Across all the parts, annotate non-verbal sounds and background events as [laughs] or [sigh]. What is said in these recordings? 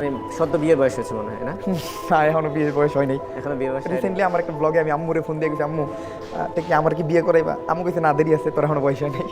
মানে সদ্য বিয়ের বয়স হয়েছে মনে হয় না? [laughs] না এখনও বিয়ের বয়স হয় নাই। এখনও বিয়ের বয়স রিসেন্টলি আমার একটা ব্লগে আমি আম্মুরে ফোন দিয়ে গেছি আম্মু কি আমার কি বিয়ে করাইবা? আম্মু কইছে না দেরি আছে তোর এখনও বয়স হয়নি নাই।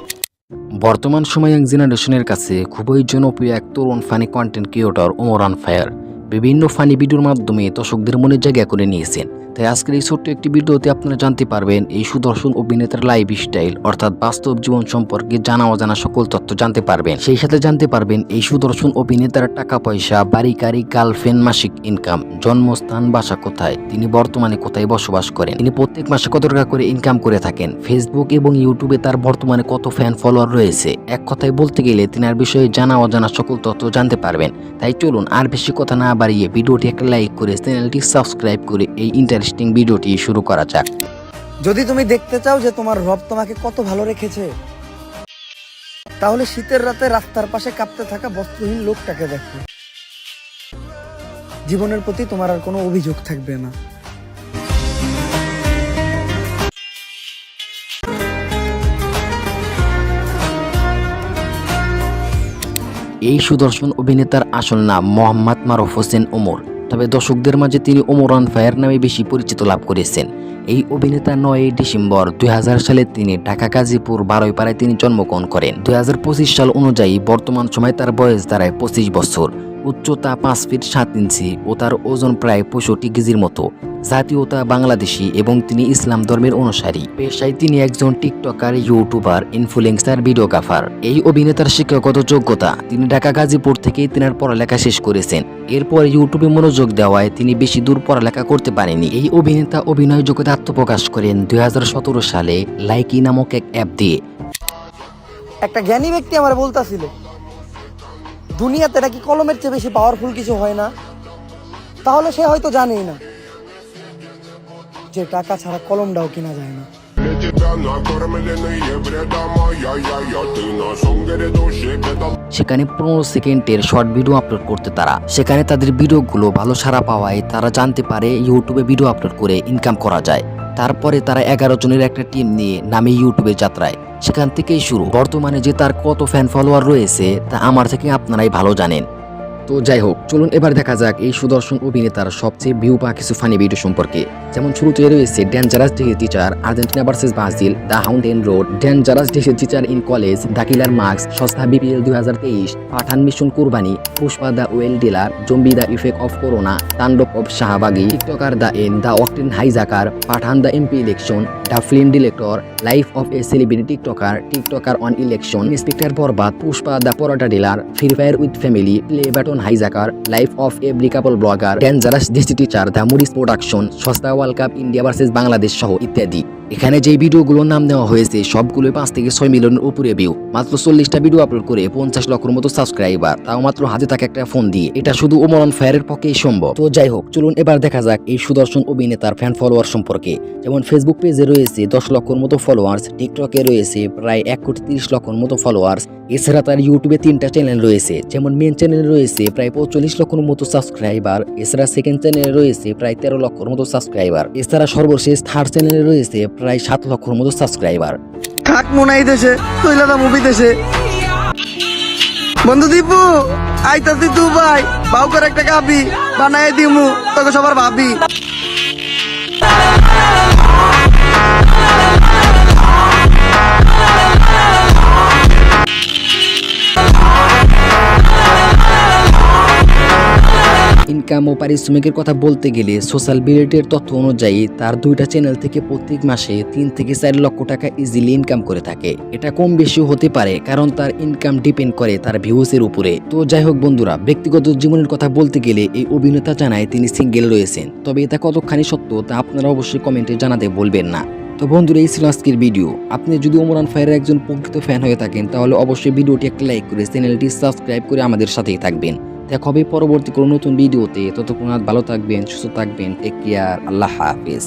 বর্তমান সময় ইয়াং জেনারেশনের কাছে খুবই জনপ্রিয় এক তরুণ funny content creator Omran fire. বিভিন্ন ফানি ভিডিওর মাধ্যমে দর্শকদের মনে জায়গা করে নিয়েছেন। তাই আজকের এই ছোট্ট একটি ভিডিওতে আপনারা জানতে পারবেন এই সুদর্শন অভিনেতার লাইফ স্টাইল অর্থাৎ বাস্তব জীবন সম্পর্কে জানা অজানা সকল তথ্য জানতে পারবেন। সেই সাথে জানতে পারবেন এই সুদর্শন অভিনেতার টাকা পয়সা, বাড়ি গাড়ি গার্লফ্রেন্ড মাসিক ইনকাম জন্মস্থান, বাসা কোথায়, তিনি বর্তমানে কোথায় বসবাস করেন, তিনি প্রত্যেক মাসে কত টাকা করে ইনকাম করে থাকেন ফেসবুক এবং ইউটিউবে তার বর্তমানে কত ফ্যান ফলোয়ার রয়েছে, এক কথায় বলতে গেলে তিনার বিষয়ে জানা অজানা সকল তথ্য জানতে পারবেন। তাই চলুন আর বেশি কথা না বাড়িয়ে ভিডিওটি একটা লাইক করে চ্যানেলটি সাবস্ক্রাইব করে এই ইন্টারেস্টিং ভিডিওটি শুরু করা যাক। যদি তুমি দেখতে চাও যে তোমার রব তোমাকে কত ভালো রেখেছে, তাহলে শীতের রাতে রাস্তার পাশে কাঁপতে থাকা বস্ত্রহীন লোকটাকে দেখো। জীবনের প্রতি তোমার আর কোনো অভিযোগ থাকবে না। এই সুদর্শন অভিনেতার আসল নাম মোহাম্মদ মারুফ হোসেন ওমর। তবে দর্শকদের মাঝে তিনি ওমর অন ফায়ার নামে বেশি পরিচিত লাভ করেছেন। এই অভিনেতা নয়ই ডিসেম্বর দুই হাজার সালে তিনি ঢাকা, গাজীপুর, বারোইপাড়ায় তিনি জন্মগ্রহণ করেন। দুই হাজার পঁচিশ সাল অনুযায়ী বর্তমান সময় তার বয়স দাঁড়ায় পঁচিশ বছর। উচ্চতা পাঁচ ফিট সাত ইঞ্চি ও তার ওজন প্রায় পঁয়ষট্টি কেজির মতো। জাতীয়তা বাংলাদেশি এবং তিনি ইসলাম ধর্মের অনুসারী। পেশায় তিনি একজন টিকটকার, ইউটিউবার, ইনফ্লুয়েন্সার, ভিডিওগ্রাফার। এই অভিনেতার শিক্ষাগত যোগ্যতা, তিনি ঢাকা গাজীপুর থেকেই তিনার পড়ালেখা শেষ করেছেন। এরপর ইউটিউবে মনোযোগ দেওয়ায় তিনি বেশি দূর পড়ালেখা করতে পারেনি এই অভিনেতা অভিনয় জগতে আত্মপ্রকাশ করেন দুই হাজার সতেরো সালে লাইকি নামক এক অ্যাপ দিয়ে। একটা জ্ঞানী ব্যক্তি আমার বলতাছিল দুনিয়াতে নাকি কলমের চেয়ে বেশি পাওয়ারফুল কিছু হয় না? তাহলে সে হয়তো জানেই না যে টাকা ছাড়া কলমটাও কেনা যায় না। সেখানে পনেরো সেকেন্ডের শর্ট ভিডিও আপলোড করতে তারা। সেখানে তাদের ভিডিওগুলো ভালো সারা পাওয়ায় তারা জানতে পারে ইউটিউবে ভিডিও আপলোড করে ইনকাম করা যায়। তারপরে তারা এগারো জনের একটা টিম নিয়ে নামে ইউটিউবে যাত্রায়। সেখান থেকেই শুরু। বর্তমানে যে তার কত ফ্যান ফলোয়ার রয়েছে, তা আমার থেকে আপনারাই ভালো জানেন। তো যাই হোক, চলুন এবার দেখা যাক এই সুদর্শন অভিনেতার সবচেয়ে ভিউ পা কিছু ফানি ভিডিও সম্পর্কে। যেমন শুরুতে রয়েছে dangerous DC teacher Argentina versus Brazil the haunted road dangerous DC teacher in college the killer marks সস্তা বিপিএল দুই হাজার তেইশ পাঠান মিশন কুরবানি Pushpa the well dealer zombie the effect of corona তাণ্ডব of শাহবাগি TikToker the N the octane hijacker Pathaan the MP election the film director, life of a celebrity TikToker TikToker on election, inspector Borbaad, Pushpa the paratha dealer, Free Fire with family, play button hijacker, life of a ব্রিকাপল blogger, dangerous DC teacher the মুরিস production, সস্তা world cup, India versus Bangladesh সহ ইত্যাদি। এখানে যে ভিডিওগুলোর নাম দেওয়া হয়েছে সবগুলো পাঁচ থেকে ছয় মিলিয়নের উপরে ভিউ মাত্র চল্লিশটা ভিডিও আপলোড করে পঞ্চাশ লক্ষের মতো সাবস্ক্রাইবার তাও মাত্র হাতে থাকে একটা ফোন দিয়ে। এটা শুধু ওমরন ফায়ারের পক্ষেই সম্ভব। তো যাই হোক, চলুন এবার দেখা যাক এই সুদর্শন অভিনেতার ফ্যান ফলোয়ার সম্পর্কে। যেমন ফেসবুক পেজে রয়েছে দশ লক্ষর মতো ফলোয়ার্স টিকটকে রয়েছে প্রায় এক কোটি তিরিশ লক্ষর মতো ফলোয়ার্স এছাড়া তার ইউটিউবে তিনটা চ্যানেল রয়েছে। যেমন মেন চ্যানেলে রয়েছে প্রায় পঁয়তাল্লিশ লক্ষর মতো সাবস্ক্রাইবার এছাড়া সেকেন্ড চ্যানেলে রয়েছে প্রায় তেরো লক্ষর মতো সাবস্ক্রাইবার এছাড়া সর্বশেষ থার্ড চ্যানেলে রয়েছে প্রায় সাত লক্ষর মতো সাবস্ক্রাইবার থাক মনাই দেশে তৈলাদা মুভি দেশে। বন্ধু দীপু, আইতাছি দিদু ভাই, বাউ করে একটা গাবি বানাই দিমু, তোকে সবার ভাবি। ইনকাম ও পারিশ্রমিকের কথা বলতে গেলে সোশ্যাল বিলিটির তথ্য অনুযায়ী তার দুইটা চ্যানেল থেকে প্রত্যেক মাসে তিন থেকে চার লক্ষ টাকা ইজিলি ইনকাম করে থাকে। এটা কম বেশি হতে পারে কারণ তার ইনকাম ডিপেন্ড করে তার ভিউসের উপরে। তো যাই হোক বন্ধুরা, ব্যক্তিগত জীবনের কথা বলতে গেলে এই অভিনেতা জানায় তিনি সিঙ্গেল রয়েছেন। তবে এটা কতখানি সত্য তা আপনারা অবশ্যই কমেন্টে জানাতে বলবেন না। তো বন্ধুরা, এই ছিল আজকের ভিডিও আপনি যদি ওমরান ফায়ারের একজন প্রকৃত ফ্যান হয়ে থাকেন, তাহলে অবশ্যই ভিডিওটি একটা লাইক করে চ্যানেলটি সাবস্ক্রাইব করে আমাদের সাথেই থাকবেন। দেখা হবে পরবর্তী কোনো নতুন ভিডিওতে। ততক্ষণ আর ভালো থাকবেন, সুস্থ থাকবেন। এক কেয়ার, আল্লাহ হাফেজ।